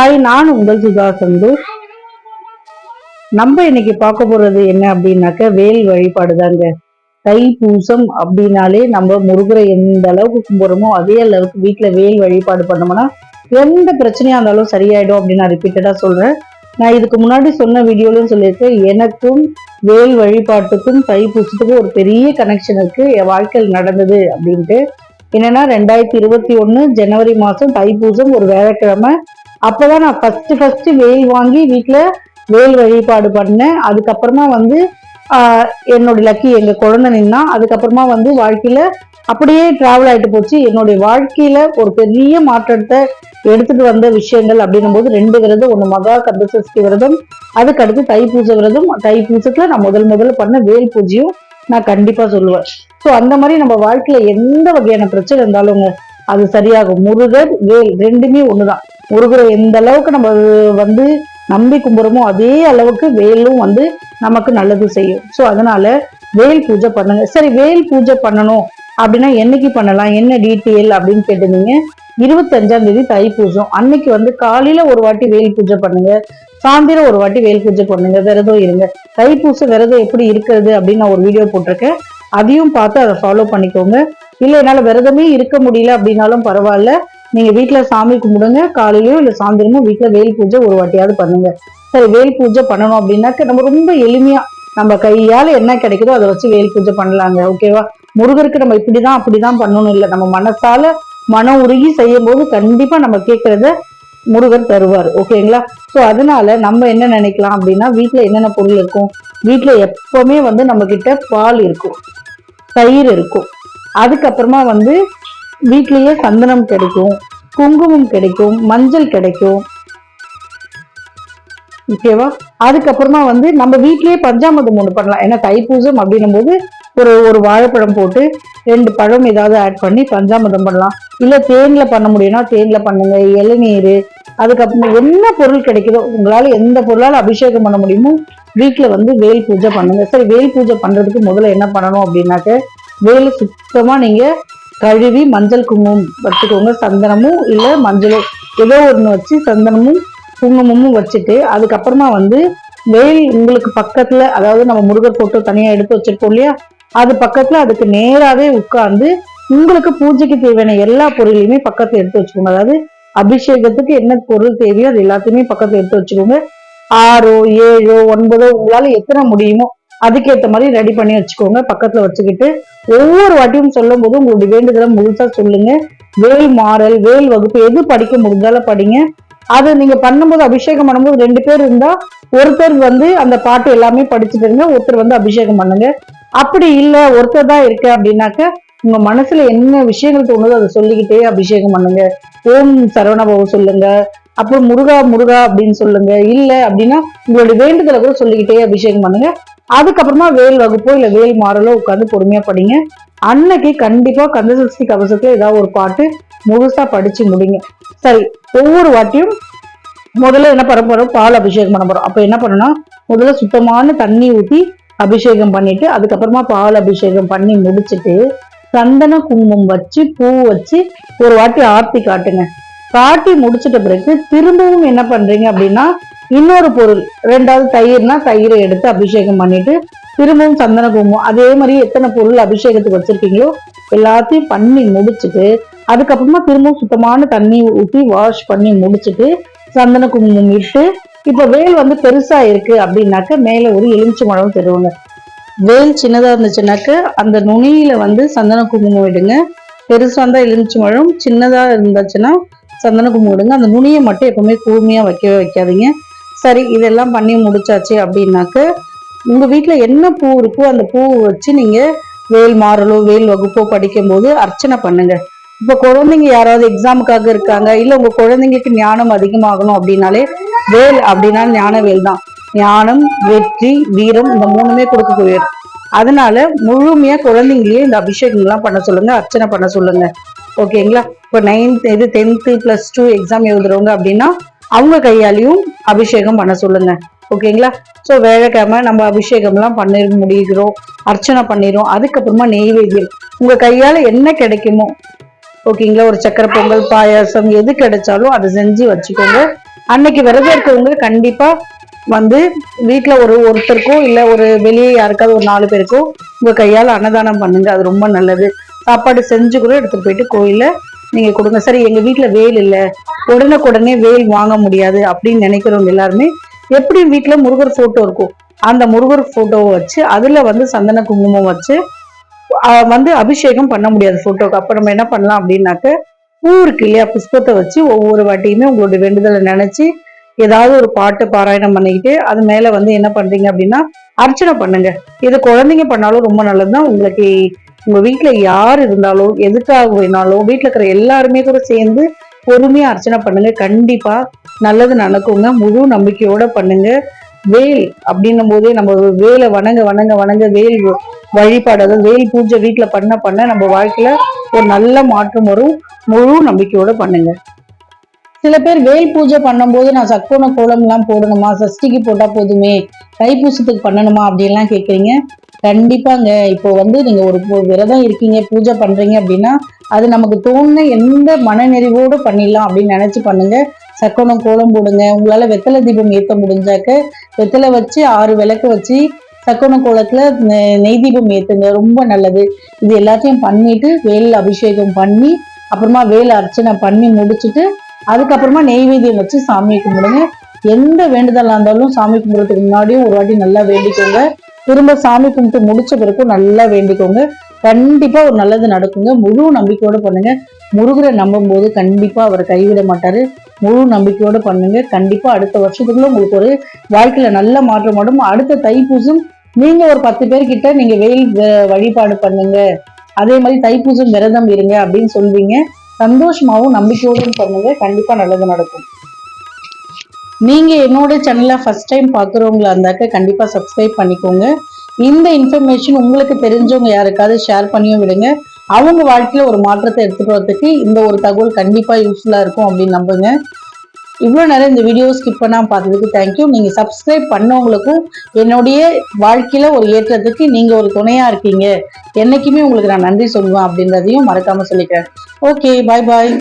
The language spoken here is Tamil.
ஹாய் நான் உங்கள் சுதா சந்தோஷ் நம்ம இன்னைக்கு பார்க்க போறது என்ன அப்படின்னாக்க வேல் வழிபாடு தாங்க தை பூசம் அப்படின்னாலே நம்ம முருகரை எந்த அளவுக்கு கும்பிடுறோமோ அதே அளவுக்கு வீட்டில் வேல் வழிபாடு பண்ணோம்னா எந்த பிரச்சனையாக இருந்தாலும் சரியாயிடும் அப்படின்னு நான் ரிப்பீட்டடாக சொல்கிறேன் நான் இதுக்கு முன்னாடி சொன்ன வீடியோலையும் சொல்லியிருக்கேன். எனக்கும் வேல் வழிபாட்டுக்கும் தை பூசத்துக்கும் ஒரு பெரிய கனெக்ஷன் இருக்குது என் வாழ்க்கையில் நடந்தது அப்படின்ட்டு. என்னன்னா ரெண்டாயிரத்தி இருபத்தி ஒன்று ஜனவரி மாசம் தைப்பூசம் ஒரு வேலைக்கிழமை. அப்போதான் நான் ஃபர்ஸ்ட் ஃபர்ஸ்ட் வேல் வாங்கி வீட்டில் வேல் வழிபாடு பண்ணேன். அதுக்கப்புறமா வந்து என்னுடைய என்னோட லக்கி எங்க குழந்தை நின்னா அதுக்கப்புறமா வந்து வாழ்க்கையில அப்படியே டிராவல் ஆயிட்டு போச்சு. என்னுடைய வாழ்க்கையில ஒரு பெரிய மாற்றத்தை எடுத்துட்டு வந்த விஷயங்கள் அப்படின்னும் போது ரெண்டு விரதம் ஒன்று மகா கந்த விரதம் அதுக்கடுத்து தை தைப்பூச விரதம். தைப்பூசத்துல நான் முதல் முதல்ல பண்ண வேல் பூஜையும் நான் கண்டிப்பா சொல்லுவேன். ஸோ அந்த மாதிரி நம்ம வாழ்க்கையில எந்த வகையான பிரச்சனை இருந்தாலும் அது சரியாகும். முருகர் வேல் ரெண்டுமே ஒண்ணுதான். முருகரை எந்த அளவுக்கு நம்ம வந்து நம்பி கும்பிடுறோமோ அதே அளவுக்கு வேலும் வந்து நமக்கு நல்லது செய்யும். ஸோ அதனால வேல் பூஜை பண்ணுங்க. சரி வேல் பூஜை பண்ணணும் அப்படின்னா என்னைக்கு பண்ணலாம்? என்ன டீட்டெயில் அப்படின்னு கேட்டிருந்தீங்க. இருபத்தஞ்சாம் தேதி தைப்பூசம் அன்னைக்கு வந்து காலையில ஒரு வாட்டி வேல் பூஜை பண்ணுங்க. சாயந்தரம் ஒரு வாட்டி வேல் பூஜை பண்ணுங்க. விரதம் இருங்க. தைப்பூச விரதம் எப்படி இருக்கிறது அப்படின்னு நான் ஒரு வீடியோ போட்டிருக்கேன். அதையும் பார்த்து அதை ஃபாலோ பண்ணிக்கோங்க. இல்லை என்னால் விரதமே இருக்க முடியல அப்படின்னாலும் பரவாயில்ல. நீங்க வீட்டில் சாமி கும்பிடுங்க காலையிலயோ இல்லை சாயந்தரமோ வீட்டில் வேல் பூஜை ஒரு வாட்டியாவது பண்ணுங்க. சரி வேல் பூஜை பண்ணணும் அப்படின்னாக்க நம்ம ரொம்ப எளிமையாக நம்ம கையால என்ன கிடைக்குதோ அதை வச்சு வேல் பூஜை பண்ணலாங்க ஓகேவா முருகருக்கு நம்ம இப்படிதான் அப்படிதான் பண்ணணும் இல்லை. நம்ம மனசால மனம் உருகி செய்யும் போது கண்டிப்பா நம்ம கேட்கறத முருகர் தருவார் ஓகேங்களா ஸோ அதனால நம்ம என்ன நினைக்கலாம் அப்படின்னா வீட்டில் என்னென்ன பொருள் இருக்கும்? வீட்டில் எப்பவுமே வந்து நம்ம கிட்ட பால் இருக்கும் தயிர் இருக்கும். அதுக்கப்புறமா வந்து வீட்லேயே சந்தனம் கிடைக்கும் குங்குமம் கிடைக்கும் மஞ்சள் கிடைக்கும். ஓகேவா அதுக்கப்புறமா வந்து நம்ம வீட்லயே பஞ்சாமிர்தம் ஒன்று பண்ணலாம். ஏன்னா தைப்பூசம் அப்படின்னும் போது ஒரு ஒரு வாழைப்பழம் போட்டு ரெண்டு பழம் ஏதாவது ஆட் பண்ணி பஞ்சாமிர்தம் பண்ணலாம். இல்லை தேனில் பண்ண முடியும்னா தேனில் பண்ணுங்க இளநீர். அதுக்கப்புறம் என்ன பொருள் கிடைக்குதோ உங்களால் எந்த பொருளால் அபிஷேகம் பண்ண முடியுமோ வீட்டில் வந்து வேல் பூஜை பண்ணுங்க. சரி வேல் பூஜை பண்ணுறதுக்கு முதல்ல என்ன பண்ணணும் அப்படின்னாக்க வேலை சுத்தமாக நீங்கள் கழுவி மஞ்சள் குங்குமம் வச்சுக்கோங்க சந்தனமும் இல்லை மஞ்சளும் ஏதோ ஒன்று வச்சு சந்தனமும் குங்குமமும் வச்சுட்டு அதுக்கப்புறமா வந்து வெயில் உங்களுக்கு பக்கத்துல அதாவது நம்ம முருகர் போட்டோ தனியாக எடுத்து வச்சிருக்கோம் இல்லையா? அது பக்கத்துல அதுக்கு நேராவே உட்கார்ந்து உங்களுக்கு பூஜைக்கு தேவையான எல்லா பொருளையுமே பக்கத்துல எடுத்து வச்சுக்கோங்க. அதாவது அபிஷேகத்துக்கு என்ன பொருள் தேவையோ அது எல்லாத்தையுமே பக்கத்துல எடுத்து வச்சுக்கோங்க. ஆறோ ஏழோ ஒன்பதோ உங்களால எத்தனை முடியுமோ அதுக்கேற்ற மாதிரி ரெடி பண்ணி வச்சுக்கோங்க. பக்கத்துல வச்சுக்கிட்டு ஒவ்வொரு வாட்டியும் சொல்லும் போது உங்களுடைய வேண்டுதலை முழுசா சொல்லுங்க. வேல் மாறல் வேல் வகுப்பு எது படிக்க முடிஞ்சாலும் படிங்க. அது நீங்க பண்ணும்போது அபிஷேகம் பண்ணும்போது ரெண்டு பேர் இருந்தா ஒருத்தர் வந்து அந்த பாட்டு எல்லாமே படிச்சுட்டு இருங்க ஒருத்தர் வந்து அபிஷேகம் பண்ணுங்க. அப்படி இல்ல ஒருத்தர் தான் இருக்கு அப்படின்னாக்க உங்க மனசுல என்ன விஷயங்கள் தோணுதோ அதை சொல்லிக்கிட்டே அபிஷேகம் பண்ணுங்க. ஓம் சரவணபவ சொல்லுங்க. அப்புறம் முருகா முருகா அப்படின்னு சொல்லுங்க. இல்ல அப்படின்னா உங்களுடைய வேண்டுதலை கூட சொல்லிக்கிட்டே அபிஷேகம் பண்ணுங்க. அதுக்கப்புறமா வேல் வகுப்போ இல்லை வேல் மாறலோ உட்காந்து பொறுமையா படிங்க. அன்னைக்கு கண்டிப்பா கந்தசஷ்டி கவசத்தில் ஏதாவது ஒரு பாட்டு முழுசா படிச்சு முடிங்க. சரி ஒவ்வொரு வாட்டியும் முதல்ல என்ன பண்ண போறோம்? பால் அபிஷேகம் பண்ண போறோம். அப்போ என்ன பண்ணணும் முதல்ல சுத்தமான தண்ணி ஊத்தி அபிஷேகம் பண்ணிட்டு அதுக்கப்புறமா பால் அபிஷேகம் பண்ணி முடிச்சிட்டு சந்தன குங்குமம் வச்சு பூ வச்சு ஒரு வாட்டி ஆர்த்தி காட்டுங்க. காட்டி முடிச்சிட்ட பிறகு திரும்பவும் என்ன பண்றீங்க அப்படின்னா இன்னொரு பொருள் ரெண்டாவது தயிர்னா தயிரை எடுத்து அபிஷேகம் பண்ணிட்டு திரும்பவும் சந்தன குங்குமம் அதே மாதிரி எத்தனை பொருள் அபிஷேகத்துக்கு வச்சிருக்கீங்களோ எல்லாத்தையும் பண்ணி முடிச்சிட்டு அதுக்கப்புறமா திரும்பவும் சுத்தமான தண்ணி ஊற்றி வாஷ் பண்ணி முடிச்சிட்டு சந்தன குங்குமம் இட்டு இப்போ வேல் வந்து பெருசா இருக்கு அப்படின்னாக்க மேலே ஒரு எலுமிச்சை மழம் தருவாங்க. வேல் சின்னதாக இருந்துச்சுனாக்க அந்த நுனியில வந்து சந்தன குங்குமம் விடுங்க பெருசாக இருந்தால் எலுமிச்சை மழம் சின்னதாக இருந்துச்சுன்னா சந்தன குங்குமம் விடுங்க அந்த நுனியை மட்டும் எப்பவுமே கூர்மையாக வைக்கவே வைக்காதீங்க. சரி இதெல்லாம் பண்ணி முடிச்சாச்சு அப்படின்னாக்க உங்க வீட்டுல என்ன பூ இருக்கோ அந்த பூவை வச்சு நீங்க வேல் மாறலோ வேல் வகுப்போ படிக்கும்போது அர்ச்சனை பண்ணுங்க. இப்ப குழந்தைங்க யாராவது எக்ஸாமுக்காக இருக்காங்க இல்ல உங்க குழந்தைங்களுக்கு ஞானம் அதிகமாகணும் அப்படின்னாலே வேல் அப்படின்னா ஞான வேல் தான். ஞானம் வெற்றி வீரம் இந்த மூணுமே கொடுக்கக்கூடிய அதனால முழுமையா குழந்தைங்களையே இந்த அபிஷேகங்கள்லாம் பண்ண சொல்லுங்க அர்ச்சனை பண்ண சொல்லுங்க. ஓகேங்களா? இப்போ நைன்த் இது டென்த்து ப்ளஸ் டூ எக்ஸாம் எழுதுறவங்க அப்படின்னா அவங்க கையாலையும் அபிஷேகம் பண்ண சொல்லுங்க. ஓகேங்களா? ஸோ வேலைக்கிழமை நம்ம அபிஷேகம்லாம் பண்ணி முடிகிறோம் அர்ச்சனை பண்ணிடுறோம். அதுக்கப்புறமா நெய்வேத்தியம். உங்கள் கையால் என்ன கிடைக்குமோ ஓகேங்களா? ஒரு சக்கரை பொங்கல் பாயாசம் எது கிடைச்சாலும் அதை செஞ்சு வச்சுக்கோங்க. அன்னைக்கு விரதம் இருக்கவங்க கண்டிப்பாக வந்து வீட்டில் ஒரு ஒருத்தருக்கோ இல்லை ஒரு வெளியே யாருக்காவது ஒரு நாலு பேருக்கோ உங்கள் கையால் அன்னதானம் பண்ணுங்க. அது ரொம்ப நல்லது. சாப்பாடு செஞ்சு கூட எடுத்துகிட்டு போயிட்டு கோயிலில் நீங்கள் கொடுங்க. சரி எங்கள் வீட்டில் வேல் இல்லை. உடனுக்குடனே வேல் வாங்க முடியாது அப்படின்னு நினைக்கிறவங்க எல்லாருமே எப்படி வீட்ல முருகர் போட்டோ இருக்கும். அந்த முருகர் போட்டோவை வச்சு அதுல வந்து சந்தன குங்குமம் வச்சு வந்து அபிஷேகம் பண்ண முடியாது போட்டோக்கு அப்ப நம்ம என்ன பண்ணலாம் அப்படின்னாக்க பூ இருக்கு இல்லையா புஷ்பத்தை வச்சு ஒவ்வொரு வாட்டியுமே உங்களுடைய வேண்டுதலை நினைச்சு ஏதாவது ஒரு பாட்டு பாராயணம் பண்ணிக்கிட்டு அது மேல வந்து என்ன பண்றீங்க அப்படின்னா அர்ச்சனை பண்ணுங்க. இது குழந்தைங்க பண்ணாலும் ரொம்ப நல்லதுதான். உங்களுக்கு உங்க வீட்டுல யார் இருந்தாலும் எதுக்காக வேணாலும் வீட்ல இருக்கிற எல்லாருமே கூட சேர்ந்து பொறுமையா அர்ச்சனை பண்ணுங்க. கண்டிப்பா நல்லது நடக்குங்க. முழு நம்பிக்கையோட பண்ணுங்க. வேல் அப்படின்னும் போதே நம்ம வேலை வணங்க வணங்க வணங்க வேல் வழிபாடு அதாவது வேல் பூஜை வீட்டில் பண்ண பண்ண நம்ம வாழ்க்கையில ஒரு நல்ல மாற்றம் வரும். முழு நம்பிக்கையோட பண்ணுங்க. சில பேர் வேல் பூஜை பண்ணும்போது நான் சக்கோண கோலம் எல்லாம் போடணுமா? சஷ்டிக்கு போட்டா போதுமே. தைப்பூசத்துக்கு பண்ணணுமா? அப்படின்லாம் கேட்குறீங்க கண்டிப்பாங்க. இப்போ வந்து நீங்க ஒரு விரதம் இருக்கீங்க பூஜை பண்றீங்க அப்படின்னா அது நமக்கு தோணுன எந்த மனநிறைவோடு பண்ணிடலாம் அப்படின்னு நினைச்சு பண்ணுங்க. சக்கோணம் கோலம் போடுங்க. உங்களால வெத்தலை தீபம் ஏத்த முடிஞ்சாக்க வெத்தலை வச்சு ஆறு விளக்கு வச்சு சக்கோண கோலத்துல நெ- நெய் தீபம் ஏத்துங்க. ரொம்ப நல்லது. இது எல்லாத்தையும் பண்ணிட்டு வேல் அபிஷேகம் பண்ணி அப்புறமா வேல் அர்ச்சனை பண்ணி முடிச்சுட்டு அதுக்கப்புறமா நெய்வேத்தியம் வச்சு சாமி கும்பிடுங்க. எந்த வேண்டுதலா இருந்தாலும் சாமி கும்பிடுறதுக்கு முன்னாடியும் ஒரு வாட்டி நல்லா வேண்டிக்கோங்க. திரும்ப சாமி கும்பிட்டு முடிச்ச பிறகும் நல்லா வேண்டிக்கோங்க. கண்டிப்பா ஒரு நல்லது நடக்குங்க. முழு நம்பிக்கையோட பண்ணுங்க. முருகரை நம்பும் போது கண்டிப்பா அவர் கைவிட மாட்டாரு. முழு நம்பிக்கையோட பண்ணுங்க. கண்டிப்பா அடுத்த வருஷத்துக்குள்ள உங்களுக்கு ஒரு வாழ்க்கையில நல்ல மாற்றம் வரும். அடுத்த தைப்பூசம் நீங்க ஒரு பத்து பேர்கிட்ட நீங்க வெயில் வழிபாடு பண்ணுங்க. அதே மாதிரி தைப்பூசம் விரதம் இருங்க அப்படின்னு சொல்வீங்க சந்தோஷமாவும் நம்பிக்கையோடும் பண்ணுங்க. கண்டிப்பா நல்லது நடக்கும். நீங்க என்னோட சேனலை ஃபர்ஸ்ட் டைம் பார்க்குறவங்களா இருந்தாக்க கண்டிப்பா சப்ஸ்கிரைப் பண்ணிக்கோங்க. இந்த இன்ஃபர்மேஷன் உங்களுக்கு தெரிஞ்சவங்க யாருக்காவது ஷேர் பண்ணியும் விடுங்க. அவங்க வாழ்க்கையில ஒரு மாற்றத்தை எடுத்துட்டு வரதுக்கு இந்த ஒரு தகவல் கண்டிப்பா யூஸ்ஃபுல்லா இருக்கும் அப்படின்னு நம்புங்க. இவ்வளோ நேரம் இந்த வீடியோ ஸ்கிப் பண்ணாமல் பார்த்ததுக்கு தேங்க்யூ நீங்கள் சப்ஸ்கிரைப் பண்ணவங்களுக்கும் என்னுடைய வாழ்க்கையில் ஒரு ஏற்றத்துக்கு நீங்கள் ஒரு துணையாக இருக்கீங்க. என்னைக்குமே உங்களுக்கு நான் நன்றி சொல்லுவேன் அப்படின்றதையும் மறக்காமல் சொல்லிக்கிறேன். ஓகே பாய் பாய்